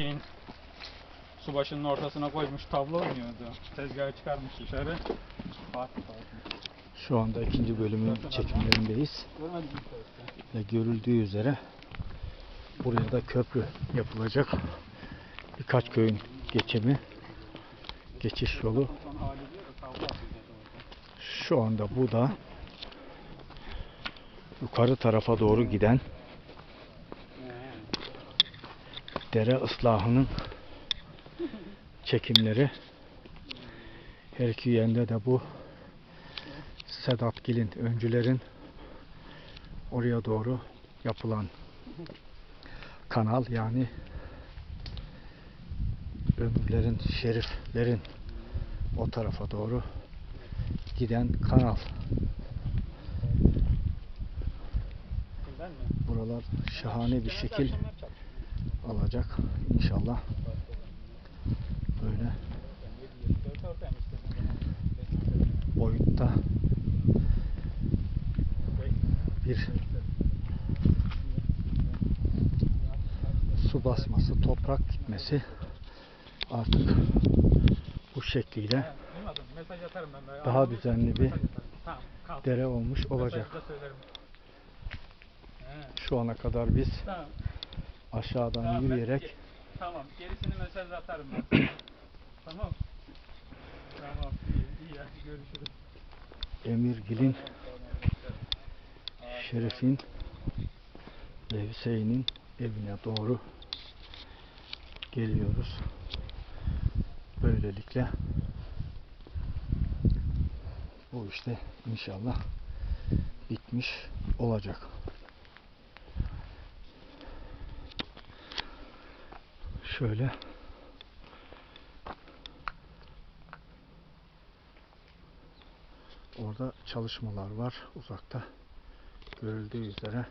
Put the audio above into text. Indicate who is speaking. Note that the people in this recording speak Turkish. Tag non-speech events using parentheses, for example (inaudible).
Speaker 1: şeyin su başının ortasına koymuş tablo oynuyordu. Tezgahı çıkarmış dışarı.
Speaker 2: Şu anda ikinci bölümün çekimlerindeyiz. Ve görüldüğü üzere buraya da köprü yapılacak. Birkaç köyün geçimi, geçiş yolu. Şu anda bu da yukarı tarafa doğru giden dere ıslahının çekimleri. Her iki yönde de bu Sedat Gil'in öncülerin oraya doğru yapılan kanal yani ömürlerin, şeriflerin o tarafa doğru giden kanal. Buralar şahane bir şekil? Alacak inşallah. Böyle boyutta bir su basması, toprak gitmesi artık bu şekliyle. Daha düzenli bir dere olmuş olacak. Şu ana kadar biz. Aşağıdan
Speaker 1: Tamam,
Speaker 2: yürüyerek
Speaker 1: Tamam. Gerisini mesajda atarım ben. (coughs) tamam. Tamam. İyi, iyi ya. Görüşürüz.
Speaker 2: Emirgil'in, Şerif'in ve Hüseyin'in evine doğru geliyoruz. Böylelikle bu işte inşallah bitmiş olacak. Şöyle. Orada çalışmalar var uzakta. Görüldüğü üzere